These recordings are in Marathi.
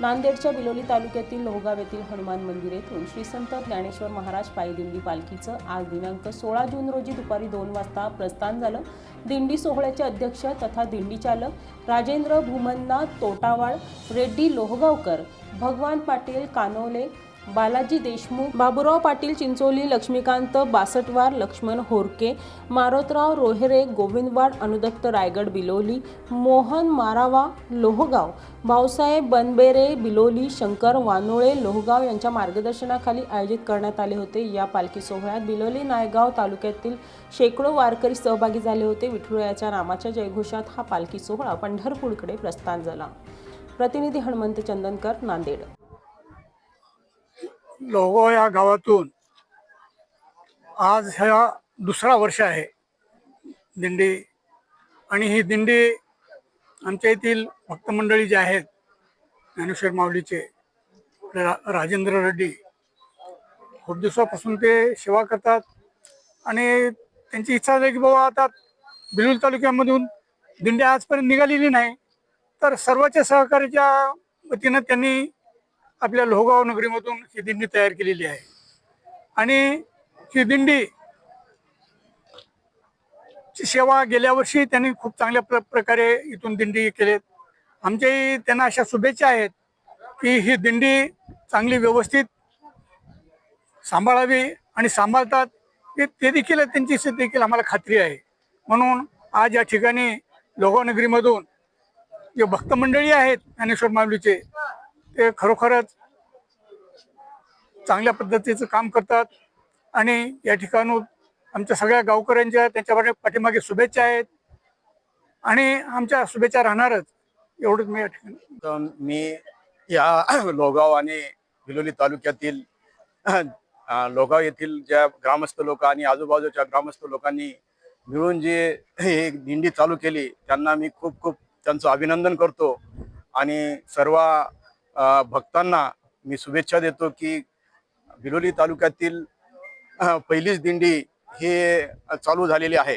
नांदेडच्या बिलोली तालुक्यातील लोहगाव येथील हनुमान मंदिर येथून श्री संत ज्ञानेश्वर महाराज पायी दिंडी पालखीचं आज दिनांक सोळा जून रोजी दुपारी दोन वाजता प्रस्थान झालं. दिंडी सोहळ्याचे अध्यक्ष तथा दिंडी चालक राजेंद्र भूमन्ना तोटावाळ रेड्डी लोहगावकर भगवान पाटील कानोले बालाजी देशमुख बाबुराव पाटील चिंचोली लक्ष्मीकांत बासटवार लक्ष्मण होरके मारोतराव रोहेरे गोविंदवाड अनुदत्त रायगड बिलोली मोहन मारावा लोहगाव भाऊसाहेब बनबेरे बिलोली शंकर वानोळे लोहगाव यांच्या मार्गदर्शनाखाली आयोजित करण्यात आले होते. या पालखी सोहळ्यात बिलोली नायगाव तालुक्यातील शेकडो वारकरी सहभागी झाले होते. विठुरायाच्या नामाच्या जयघोषात हा पालखी सोहळा पंढरपूरकडे प्रस्थान झाला. प्रतिनिधी हनुमंत चंदनकर नांदेड. लोगो या गावातून आज ह्या दुसरा वर्ष आहे दिंडी. आणि ही दिंडी आमच्या येथील भक्तमंडळी जे आहेत ज्ञानेश्वर माऊलीचे रा राजेंद्र रेड्डी खूप दिवसापासून ते सेवा करतात. आणि त्यांची इच्छा झाली की बाबा आता बिलूल तालुक्यामधून दिंडी आजपर्यंत निघालेली नाही तर सर्वांच्या सहकार्याच्या वतीनं त्यांनी आपल्या लोहगाव नगरीमधून ही दिंडी तयार केलेली आहे. आणि ही दिंडी ची सेवा गेल्या वर्षी त्यांनी खूप चांगल्या प्र प्रकारे इथून दिंडी केलेत. आमच्याही त्यांना अशा शुभेच्छा आहेत की ही दिंडी चांगली व्यवस्थित सांभाळावी आणि सांभाळतात. ते देखील त्यांची देखील आम्हाला खात्री आहे. म्हणून आज या ठिकाणी लोहगाव नगरीमधून जे भक्त मंडळी आहेत ज्ञानेश्वर माऊलीचे ते खरोखरच चांगल्या पद्धतीचं काम करतात. आणि या ठिकाणून आमच्या सगळ्या गावकऱ्यांच्या त्यांच्या पाठीमागे शुभेच्छा आहेत. आणि आमच्या शुभेच्छा राहणारच. एवढंच मी या ठिकाणी मी या लोगाव आणि बिलोली तालुक्यातील लोगाव येथील ज्या ग्रामस्थ लोक आणि आजूबाजूच्या ग्रामस्थ लोकांनी मिळून जे हे दिंडी चालू केली त्यांना मी खूप खूप त्यांचं अभिनंदन करतो. आणि सर्व भक्तांना मी शुभेच्छा देतो की बिलोली तालुक्यातील पहिलीच दिंडी हे चालू झालेली आहे.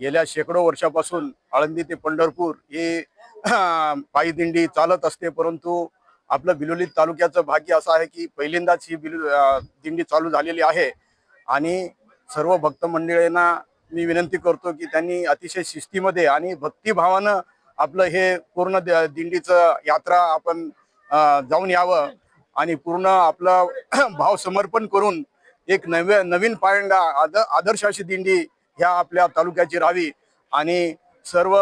गेल्या शेकडो वर्षापासून आळंदी ते पंढरपूर हे पायी दिंडी चालत असते परंतु आपलं बिलोली तालुक्याचं भाग्य असं आहे की पहिल्यांदाच ही बिलो दिंडी चालू झालेली आहे. आणि सर्व भक्त मंडळींना मी विनंती करतो की त्यांनी अतिशय शिस्तीमध्ये आणि भक्तिभावानं आपलं हे पूर्ण द- दिंडीचं यात्रा आपण जाऊन यावं आणि पूर्ण आपलं भाव समर्पण करून एक नव्या नवीन पायंडा आद आदर्श अशी दिंडी ह्या आपल्या तालुक्याची राहावी आणि सर्व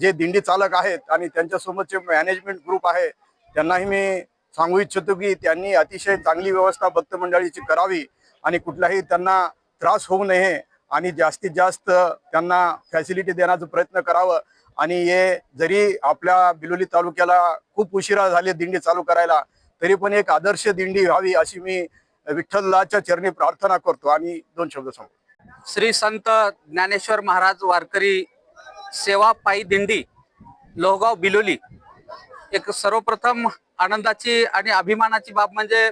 जे दिंडी चालक आहेत आणि त्यांच्यासोबतचे मॅनेजमेंट ग्रुप आहे त्यांनाही मी सांगू इच्छितो की त्यांनी अतिशय चांगली व्यवस्था भक्त मंडळीची करावी आणि कुठलाही त्यांना त्रास होऊ नये आणि जास्तीत जास्त त्यांना फॅसिलिटी देण्याचा प्रयत्न करावं. आणि हे जरी आपल्या बिलोली तालुक्याला खूप उशिरा झाले दिंडी चालू करायला तरी पण एक आदर्श दिंडी व्हावी अशी मी विठ्ठलाच्या चरणी प्रार्थना करतो. आणि दोन शब्द सांगतो श्री संत ज्ञानेश्वर महाराज वारकरी सेवा पायी दिंडी लोहगाव बिलोली. एक सर्वप्रथम आनंदाची आणि अभिमानाची बाब म्हणजे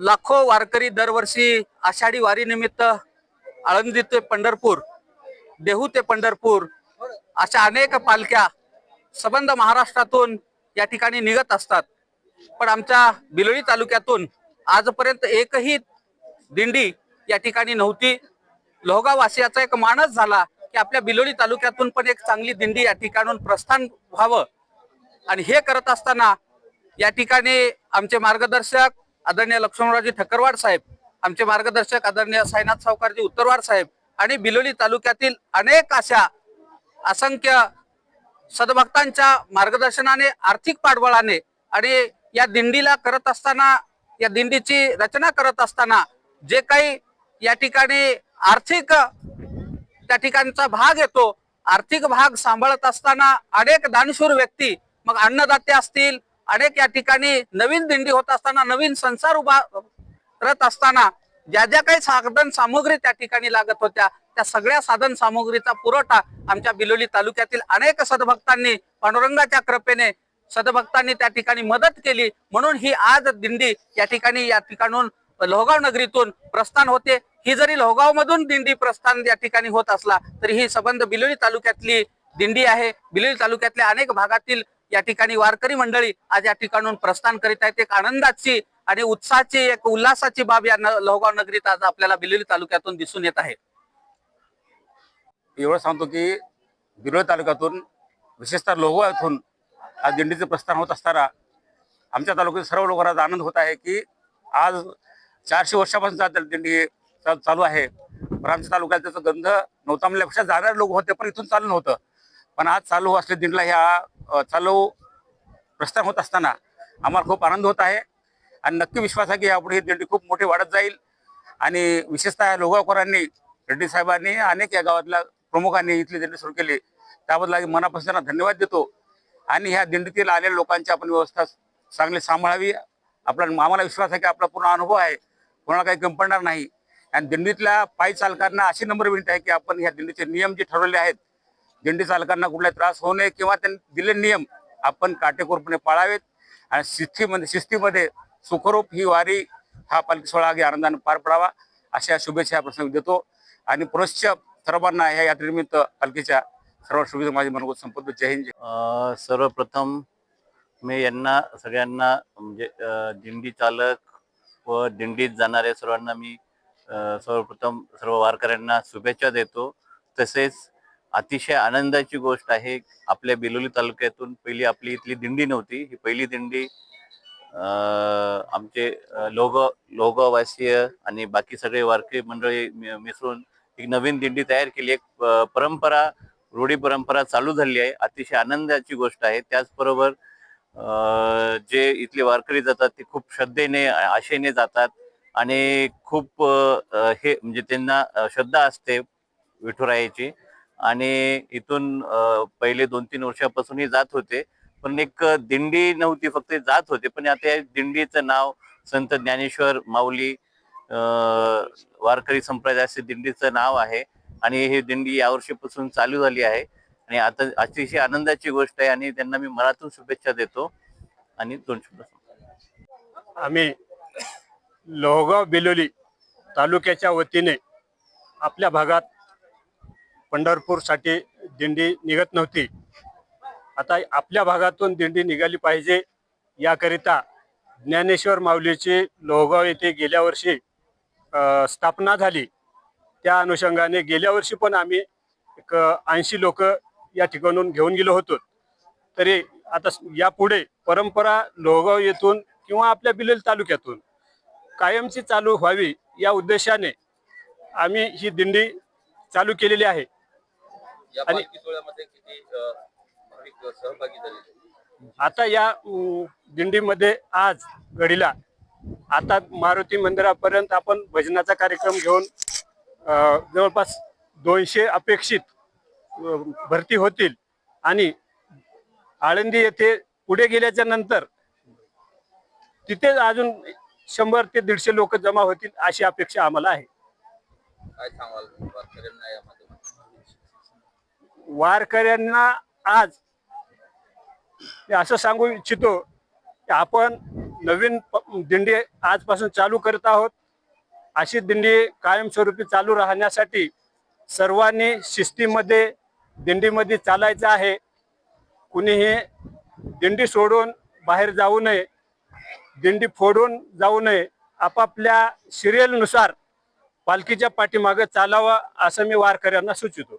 लाखो वारकरी दरवर्षी आषाढी वारीनिमित्त आळंदी ते पंढरपूर देहू ते पंढरपूर अशा अनेक पालख्या सबंध महाराष्ट्रातून या ठिकाणी निघत असतात. पण आमच्या बिलोळी तालुक्यातून आजपर्यंत एकही दिंडी या ठिकाणी नव्हती. लोहगाव वासियाचा एक मानस झाला की आपल्या बिलोली तालुक्यातून पण एक चांगली दिंडी या ठिकाणून प्रस्थान व्हावं. आणि हे करत असताना या ठिकाणी आमचे मार्गदर्शक आदरणीय लक्ष्मणरावजी ठक्करवाड साहेब आमचे मार्गदर्शक आदरणीय साईनाथ सावकारजी उत्तरवाड साहेब आणि बिलोली तालुक्यातील अनेक अशा असंख्य सद्भक्तांच्या मार्गदर्शनाने आर्थिक पाठबळाने आणि या दिंडीला करत असताना या दिंडीची रचना करत असताना जे काही या ठिकाणी आर्थिक त्या ठिकाणचा भाग येतो आर्थिक भाग सांभाळत असताना अनेक दानशूर व्यक्ती मग अन्नदाते असतील अनेक या ठिकाणी नवीन दिंडी होत असताना नवीन संसार उभा करत असताना ज्या ज्या काही साधन सामुग्री त्या ठिकाणी लागत होत्या त्या सगळ्या साधन सामुग्रीचा पुरवठा आमच्या बिलोली तालुक्यातील अनेक सदभक्तांनी पांडुरंगाच्या कृपेने सदभक्तांनी त्या ठिकाणी मदत केली. म्हणून ही आज दिंडी या ठिकाणी या ठिकाणून लोहगाव नगरीतून प्रस्थान होते. ही जरी लोहगाव मधून दिंडी प्रस्थान या ठिकाणी होत असला तरी ही संबंध बिलोली तालुक्यातली दिंडी आहे. बिलोली तालुक्यातल्या अनेक भागातील या ठिकाणी वारकरी मंडळी आज या ठिकाणून प्रस्थान करीत आहेत. एक आनंदाची आणि उत्साहाची एक उल्हासाची बाब या लोहगाव नगरीत आज आपल्याला बिलोली तालुक्यातून दिसून येत आहे. एवढं सांगतो की बिरोळ तालुक्यातून विशेषतः लोहगावातून आज दिंडीचं प्रस्थान होत असताना आमच्या तालुक्यातील सर्व लोकांना आनंद होत आहे की आज चारशे वर्षापासून दिंडी चालू आहे. पण आमच्या तालुक्यात त्याचा गंध नव्हता म्हणल्यापेक्षा जाणारे लोक होते पण इथून चालू नव्हतं पण आज चालू असले दिंडीला ह्या चालू प्रस्थान होत असताना आम्हाला खूप आनंद होत आहे. आणि नक्की विश्वास आहे की यापुढे ही दिंडी खूप मोठी वाढत जाईल. आणि विशेषतः लोगावकरांनी रेड्डी साहेबांनी अनेक या गावातल्या प्रमुखांनी इथली दिंडी सुरू केली. त्याबद्दल आम्ही मनापासून धन्यवाद देतो. आणि ह्या दिंडीतील आलेल्या लोकांची आपण व्यवस्था चांगली सांभाळावी. आपला आम्हाला विश्वास आहे की आपला पूर्ण अनुभव आहे. कोणाला काही कमी नाही. आणि दिंडीतल्या पायी चालकांना अशी नंबर विनंती आहे की आपण ह्या दिंडीचे नियम जे ठरवले आहेत दिंडी चालकांना कुठला त्रास होऊ नये किंवा त्यांनी दिलेले नियम आपण काटेकोरपणे पाळावेत. आणि शिस्तीमध्ये शिस्तीमध्ये सुखरूप ही वारी हा पालखी सोहळा आगे आनंदाने पार पडावा. अशा शुभेच्छा प्रसंग देतो. आणि पुनश्च सर्वांना या यात्रेनिमित्त पालखीच्या सर्व शुभेच्छा माझी मनोगत संपत्ती जय हिंद सर्वप्रथम मी यांना सगळ्यांना म्हणजे दिंडी चालक व दिंडीत जाणाऱ्या सर्वांना मी सर्वप्रथम सर्व वारकऱ्यांना शुभेच्छा देतो. तसेच अतिशय आनंदाची गोष्ट आहे आपल्या बिलोली तालुक्यातून पहिली आपली इथली दिंडी नव्हती. ही पहिली दिंडी आमचे लोग लोगवासीय आणि बाकी सगळे वारकरी मंडळी मि- मिसळून एक नवीन दिंडी तयार केली. एक परंपरा रूढी परंपरा चालू झाली आहे. अतिशय आनंदाची गोष्ट आहे. त्याचबरोबर जे इथले वारकरी जातात ते खूप श्रद्धेने आशेने जातात आणि खूप हे म्हणजे त्यांना श्रद्धा असते विठुरायाची. आणि इथून पहिले दोन तीन वर्षापासूनही जात होते. पण एक दिंडी नव्हती फक्त जात होते. पण आता या दिंडीचं नाव संत ज्ञानेश्वर माऊली वारकरी संप्रदायाचे दिंडीचं नाव आहे आणि ही दिंडी यावर्षीपासून चालू झाली आहे. आणि आता अतिशय आनंदाची गोष्ट आहे आणि त्यांना मी मनातून शुभेच्छा देतो. आणि दोन शब्द आम्ही लोहगाव बिलोली तालुक्याच्या वतीने आपल्या भागात पंढरपूरसाठी दिंडी निघत नव्हती. आता आपल्या भागातून दिंडी निघाली पाहिजे याकरिता ज्ञानेश्वर माऊलीची लोहगाव येथे गेल्या वर्षी स्थापना झाली. त्या अनुषंगाने गेल्या वर्षी पण आम्ही एक ऐंशी लोक या ठिकाणून घेऊन गेलो होतो. तरी आता यापुढे परंपरा लोहगाव येथून किंवा आपल्या बिलेल तालुक्यातून कायमची चालू व्हावी या उद्देशाने आम्ही ही दिंडी चालू केलेली आहे. आणि आता या दिंडीमध्ये आज घडीला आता मारुती मंदिरापर्यंत आपण भजनाचा कार्यक्रम घेऊन जवळपास दोनशे अपेक्षित भरती होतील. आणि आळंदी येथे पुढे गेल्याच्यानंतर तिथे अजून शंभर ते दीडशे लोक जमा होतील अशी अपेक्षा आम्हाला आहे. वारकऱ्यांना आज असं सांगू इच्छितो आपण नवीन प- दिंडी आजपासून चालू करत आहोत. अशी दिंडी कायमस्वरूपी चालू राहण्यासाठी सर्वांनी शिस्तीमध्ये दिंडीमध्ये चालायचं आहे. कुणीही दिंडी सोडून बाहेर जाऊ नये. दिंडी फोडून जाऊ नये. आपापल्या सिरियलनुसार पालखीच्या पाठीमागं चालावं असं मी वारकऱ्यांना सुचितो.